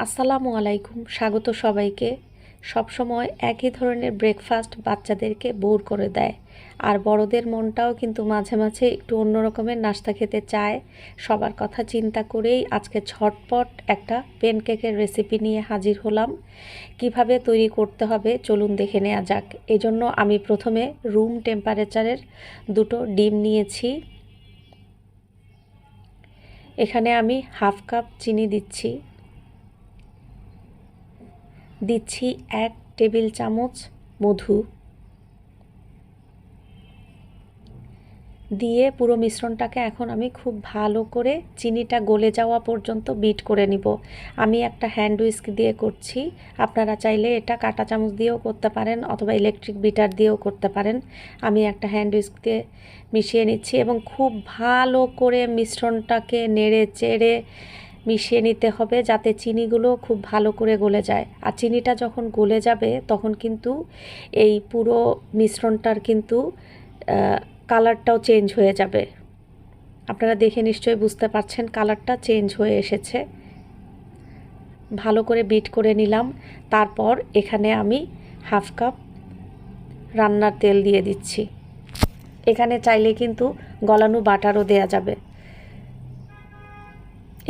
আসসালামু আলাইকুম। স্বাগত সবাইকে। সবসময় একই ধরনের ব্রেকফাস্ট বাচ্চাদেরকে বোর করে দেয়। আর বড়দের মনটাও কিন্তু মাঝে মাঝে একটু অন্য রকমের নাস্তা খেতে চায়। সবার কথা চিন্তা করেই আজকে ঝটপট একটা পেনকেকের রেসিপি নিয়ে হাজির হলাম। কীভাবে তৈরি করতে হবে চলুন দেখে নেওয়া যাক। এজন্য আমি প্রথমে রুম টেম্পারেচারের দুটো ডিম নিয়েছি। এখানে আমি হাফ কাপ চিনি দিচ্ছি। দিচ্ছি এক টেবিল চামচ মধু। দিয়ে পুরো মিশ্রণটাকে এখন আমি খুব ভালো করে চিনিটা গলে যাওয়া পর্যন্ত বিট করে নিব। আমি একটা হ্যান্ড উইস্ক দিয়ে করছি। আপনারা চাইলে এটা কাঁটা চামচ দিয়েও করতে পারেন অথবা ইলেকট্রিক বিটার দিয়েও করতে পারেন। আমি একটা হ্যান্ড উইস্ক দিয়ে মিশিয়ে নিচ্ছি এবং খুব ভালো করে মিশ্রণটাকে নেড়ে চেড়ে মিশিয়ে নিতে হবে যাতে চিনিগুলো খুব ভালো করে গলে যায়। আর চিনিটা যখন গলে যাবে, তখন কিন্তু এই পুরো মিশ্রণটার কিন্তু কালারটাও চেঞ্জ হয়ে যাবে। আপনারা দেখে নিশ্চয়ই বুঝতে পারছেন কালারটা চেঞ্জ হয়ে এসেছে। ভালো করে বিট করে নিলাম। তারপর এখানে আমি হাফ কাপ রান্নার তেল দিয়ে দিচ্ছি। এখানে চাইলে কিন্তু গলানো বাটারও দেয়া যাবে।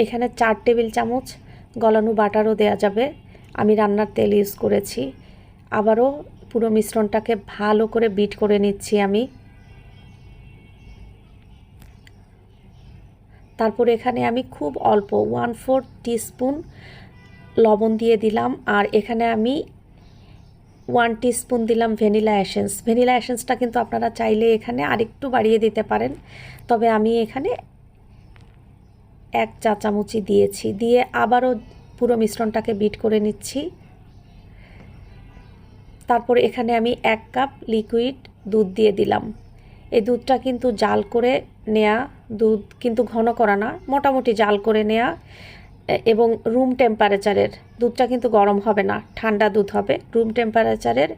এখানে চার টেবিল চামচ গলানো বাটারও দেয়া যাবে। আমি রান্নার তেল ইউজ করেছি। আবারও পুরো মিশ্রণটাকে ভালো করে বিট করে নিচ্ছি আমি। তারপর এখানে আমি খুব অল্প ওয়ান ফোর টিস্পুন লবণ দিয়ে দিলাম। আর এখানে আমি ওয়ান টিস্পুন দিলাম ভ্যানিলা অ্যাসেন্স ভ্যানিলা অ্যাসেন্সটা কিন্তু আপনারা চাইলে এখানে আরেকটু বাড়িয়ে দিতে পারেন। তবে আমি এখানে এক চা চামচই দিয়েছি। দিয়ে আবারও পুরো মিশ্রণটাকে বিট করে নিচ্ছি। তারপর এখানে আমি এক কাপ লিকুইড দুধ দিয়ে দিলাম। এই দুধটা কিন্তু জাল করে নেয়া দুধ কিন্তু ঘন করা না, মোটামুটি জাল করে নেয়া। এবং রুম টেম্পারেচারের, দুধটা কিন্তু গরম হবে না, ঠান্ডা দুধ হবে। রুম টেম্পারেচারের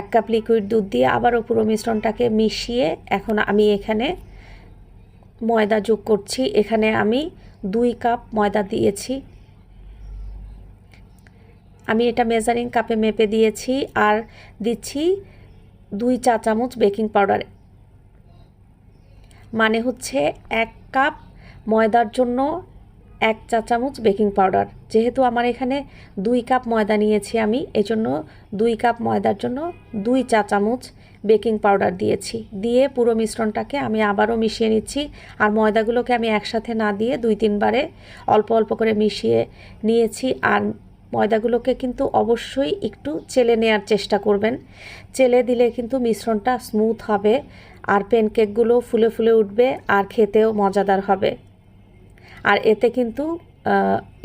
এক কাপ লিকুইড দুধ দিয়ে আবারও পুরো মিশ্রণটাকে মিশিয়ে এখন আমি এখানে ময়দা যোগ করছি। এখানে আমি দুই কাপ ময়দা দিয়েছি। আমি এটা মেজারিং কাপে মেপে দিয়েছি আর দিচ্ছি দুই চা চামচ বেকিং পাউডার মানে হচ্ছে এক কাপ ময়দার জন্য এক চা চামচ বেকিং পাউডার যেহেতু আমার এখানে দুই কাপ ময়দা নিয়েছি আমি, এজন্য দুই কাপ ময়দার জন্য দুই চা চামচ বেকিং পাউডার দিয়েছি। দিয়ে পুরো মিশ্রণটাকে আমি আবারও মিশিয়ে নিচ্ছি। আর ময়দাগুলোকে আমি একসাথে না দিয়ে দুই তিনবারে অল্প অল্প করে মিশিয়ে নিয়েছি। আর ময়দাগুলোকে কিন্তু অবশ্যই একটু চেলে নেওয়ার চেষ্টা করবেন। চেলে দিলে কিন্তু মিশ্রণটা স্মুথ হবে। আর প্যানকেকগুলো ফুলে ফুলে উঠবে আর খেতেও মজাদার হবে। আর এতে কিন্তু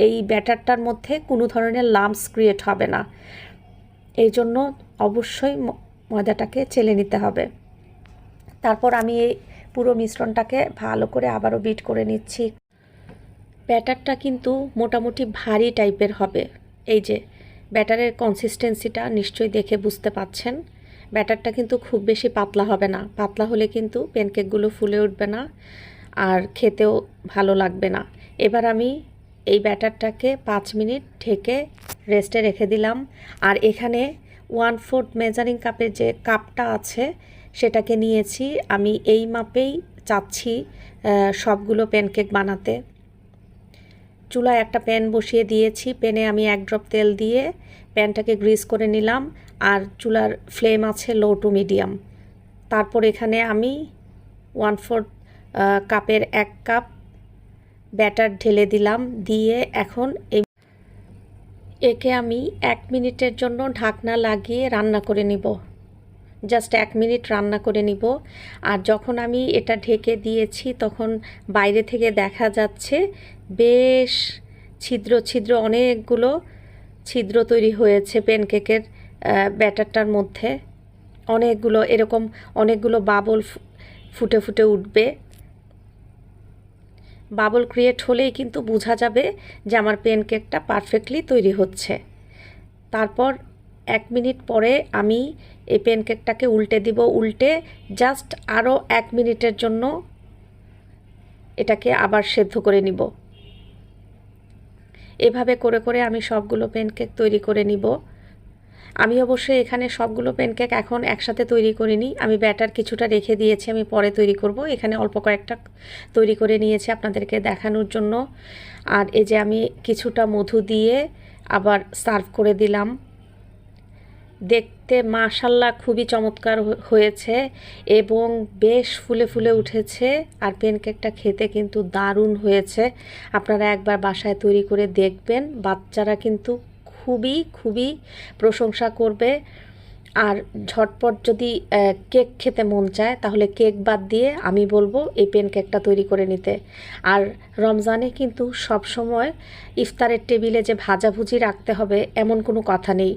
এই ব্যাটারটার মধ্যে কোনো ধরনের লাম্পস ক্রিয়েট হবে না। এই জন্য অবশ্যই ময়দাটাকে চেলে নিতে হবে। তারপর আমি এই পুরো মিশ্রণটাকে ভালো করে আবারও বিট করে নিচ্ছি। ব্যাটারটা কিন্তু মোটামুটি ভারী টাইপের হবে। এই যে, ব্যাটারের কনসিস্টেন্সিটা নিশ্চয়ই দেখে বুঝতে পাচ্ছেন। ব্যাটারটা কিন্তু খুব বেশি পাতলা হবে না। পাতলা হলে কিন্তু প্যানকেকগুলো ফুলে উঠবে না আর খেতেও ভালো লাগবে না। এবার আমি এই ব্যাটারটাকে পাঁচ মিনিট ঢেকে রেস্টে রেখে দিলাম। আর এখানে ওয়ান ফোর্থ মেজারিং কাপে যে কাপটা আছে, সেটাকে নিয়েছি। আমি এই মাপেই চাচ্ছি সবগুলো প্যানকেক বানাতে। চুলায় একটা প্যান বসিয়ে দিয়েছি। প্যানে আমি এক ড্রপ তেল দিয়ে প্যানটাকে গ্রিস করে নিলাম। আর চুলার ফ্লেম আছে লো টু মিডিয়াম তারপর এখানে আমি ওয়ান ফোর্থ কাপের এক কাপ ব্যাটার ঢেলে দিলাম। দিয়ে এখন এই একে আমি এক মিনিটের জন্য ঢাকনা লাগিয়ে রান্না করে নিব। জাস্ট এক মিনিট রান্না করে নিব। আর যখন আমি এটা ঢেকে দিয়েছি, তখন বাইরে থেকে দেখা যাচ্ছে বেশ ছিদ্র ছিদ্র, অনেকগুলো ছিদ্র তৈরি হয়েছে প্যানকেকের ব্যাটারটার মধ্যে। অনেকগুলো, এরকম অনেকগুলো বাবল ফুটে ফুটে উঠবে। বাবল ক্রিয়েট হলেই কিন্তু বোঝা যাবে যে আমার প্যানকেকটা পারফেক্টলি তৈরি হচ্ছে। তারপর এক মিনিট পরে আমি এই প্যানকেকটাকে উল্টে দিব, উল্টে জাস্ট আরও এক মিনিটের জন্য এটাকে আবার সেদ্ধ করে নিব। এভাবে করে করে আমি সবগুলো প্যানকেক তৈরি করে নিব। আমি অবশ্যই এখানে সবগুলো প্যানকেক এখন একসাথে তৈরি করিনি। আমি ব্যাটার কিছুটা রেখে দিয়েছি, আমি পরে তৈরি করব। এখানে অল্প কয়েকটা তৈরি করে নিয়েছি আপনাদেরকে দেখানোর জন্য। আর এই যে আমি কিছুটা মধু দিয়ে আবার সার্ভ করে দিলাম। দেখতে মাশাল্লাহ খুবই চমৎকার হয়েছে এবং বেশ ফুলে ফুলে উঠেছে আর প্যানকেকটা খেতে কিন্তু দারুণ হয়েছে। আপনারা একবার বাসায় তৈরি করে দেখবেন, বাচ্চারা কিন্তু খুবই খুবই প্রশংসা করবে। আর ঝটপট যদি কেক খেতে মন চায়, তাহলে কেক বাদ দিয়ে আমি বলব এই পেন কেকটা তৈরি করে নিতে। আর রমজানে কিন্তু সব সময় ইফতারের টেবিলে যে ভাজাভুজি রাখতে হবে, এমন কোনো কথা নেই।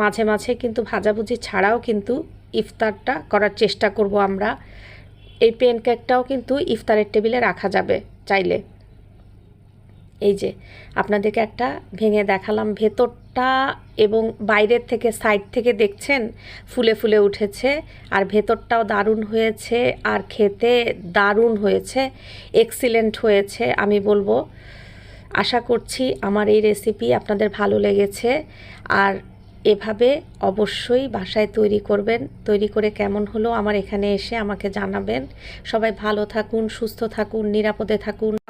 মাঝে মাঝে কিন্তু ভাজাভুজি ছাড়াও কিন্তু ইফতারটা করার চেষ্টা করব আমরা। এই পেন কেকটাও কিন্তু ইফতারের টেবিলে রাখা যাবে চাইলে। এই যে, আপনাদেরকে একটা ভেঙে দেখালাম। ভেতরটা এবং বাইরের থেকে সাইড থেকে দেখছেন, ফুলে ফুলে উঠেছে। আর ভেতরটাও দারুণ হয়েছে, আর খেতে দারুণ হয়েছে এক্সিলেন্ট হয়েছে, আমি বলব। আশা করছি আমার এই রেসিপি আপনাদের ভালো লেগেছে। আর এভাবে অবশ্যই বাসায় তৈরি করবেন। তৈরি করে কেমন হলো আমার এখানে এসে আমাকে জানাবেন। সবাই ভালো থাকুন, সুস্থ থাকুন, নিরাপদে থাকুন।